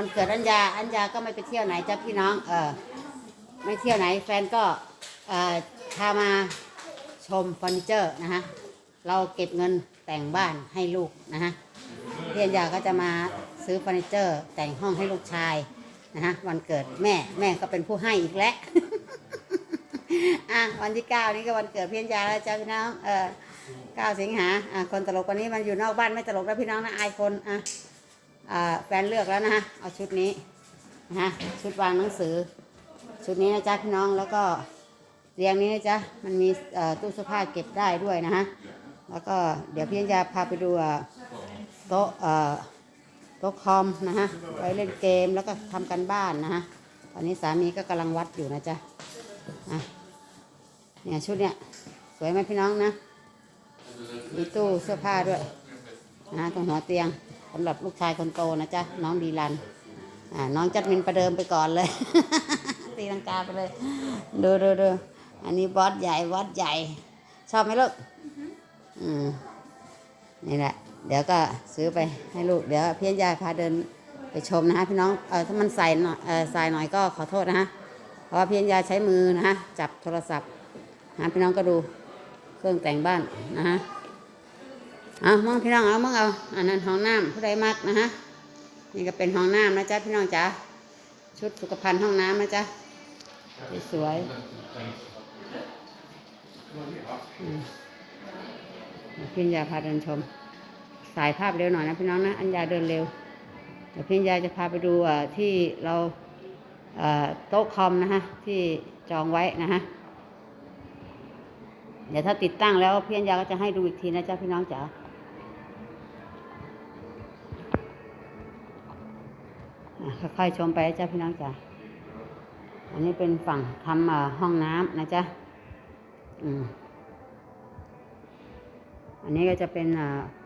วันเกิดอัญญาอัญญาก็ไม่ไปเที่ยวไหนจ้ะพี่น้อง เออไม่เที่ยวไหนแฟนก็เอ่อพามาชมเฟอร์นิเจอร์นะฮะเราเก็บเงินแต่งบ้านให้ลูกนะฮะพี่อัญญาก็จะมาซื้อเฟอร์นิเจอร์ แต่งห้องให้ลูกชายนะฮะวันเกิดแม่แม่ก็เป็นผู้ให้อีกแล้วอะวันที่เก้านี้ก็วันเกิดพี่อัญญาแล้วจ้ะพี่น้องเออเก้าสิงหาอะคนตลกวันนี้มันอยู่นอกบ้านไม่ตลกแล้วพี่น้องนะอายคนอะ แฟนเลือกแล้วนะฮะเอาชุดนี้นะฮะชุดวางหนังสือ ชุดนี้นะจ๊ะพี่น้องแล้วก็เตียงนี้นะจ๊ะมันมีตู้เสื้อผ้าเก็บได้ด้วยนะฮะแล้วก็เดี๋ยวพี่อัญญาพาไปดูโต๊ะโต๊ะคอมนะฮะไว้เล่นเกมแล้วก็ทำกันบ้านนะฮะตอนนี้สามีก็กำลังวัดอยู่นะจ๊ะอะเนี่ยชุดเนี่ยสวยไหมพี่น้องนะมีตู้เสื้อผ้าด้วยนะตรงหัวเตียง สำหรับลูกชายคนโตนะจ๊ะ น้องดีรัน อ่า น้องจัดมินประเดิมไปก่อนเลย ตีลังกาไปเลย ดูดูดูอันนี้บอสใหญ่บอสใหญ่ ชอบไหมลูก อืม นี่แหละ เดี๋ยวก็ซื้อไปให้ลูก เดี๋ยวพี่อัญญาพาเดินไปชมนะฮะพี่น้อง เออถ้ามันใส่หน่อย เออใส่หน่อยก็ขอโทษนะฮะ เพราะว่าพี่อัญญาใช้มือนะฮะ จับโทรศัพท์นะพี่น้องก็ดู เครื่องแต่งบ้านนะฮะ เอามองพี่น้องเอามองเอา อันนั้นห้องน้ำผู้ใดมักนะฮะ นี่ก็เป็นห้องน้ำนะจ๊ะพี่น้องจ๋า ชุดสุขภัณฑ์ห้องน้ำนะจ๊ะ สวยเดี๋ยวพี่อัญญาพาเดินชม สายภาพเร็วหน่อยนะพี่น้องนะ อัญญาเดินเร็วเดี๋ยวพี่อัญญาจะพาไปดูอะที่เราโต๊ะคอมนะฮะ ที่จองไว้นะฮะเดี๋ยวถ้าติดตั้งแล้วพี่อัญญาก็จะให้ดูอีกทีนะจ๊ะพี่น้องจ๋า ค่อยๆชมไปนะจ๊ะพี่น้องจ๋าอันนี้เป็นฝั่งทำห้องน้ำนะจ๊ะอันนี้ก็จะเป็น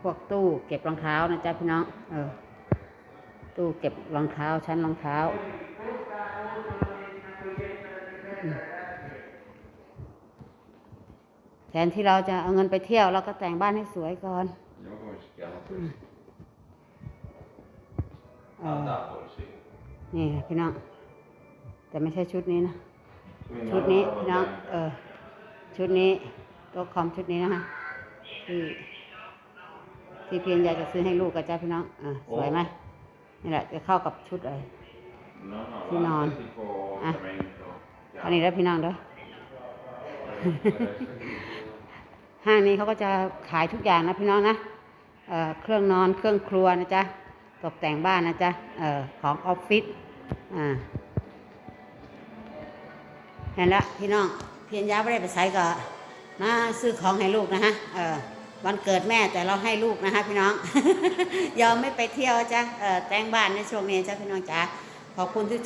พวกตู้เก็บรองเท้านะจ๊ะพี่น้อง เออ ตู้เก็บรองเท้าชั้นรองเท้า แทนที่เราจะเอาเงินไปเที่ยวเราก็แต่งบ้านให้สวยก่อน Jag kommer skalla på เออ Alla får se. นี่พี่น้อง แต่ไม่ใช่ชุดนี้นะ ชุดนี้พี่น้อง เออ ชุดนี้โต๊ะคอมชุดนี้นะคะที่ที่เพียงอยากจะซื้อให้ลูกกับจ้าพี่น้องอ่าสวยไหมนี่แหละจะเข้ากับชุดเลย Till någon. någon. Ah. อันนี้แล้วพี่น้องเด้อห้างนี้เขาก็จะขายทุกอย่างนะพี่น้องนะเอ่อเครื่องนอนเครื่องครัวนะจ๊ะ ตกแต่งบ้านนะจ๊ะ เออของออฟฟิศ อ่า เห็นละพี่น้อง เพียนยาไม่ได้ไปใส่ก็มาซื้อของให้ลูกนะฮะ เออวันเกิดแม่แต่เราให้ลูกนะฮะพี่น้อง ยอมไม่ไปเที่ยวจ้ะเออแต่งบ้านในช่วงนี้จ้ะพี่น้องจ้าขอบคุณทุก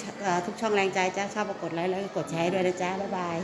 ทุกช่องแรงใจจ้าชอบกดไลค์แล้วก็กดแชร์ด้วยนะจ๊ะบ๊ายบาย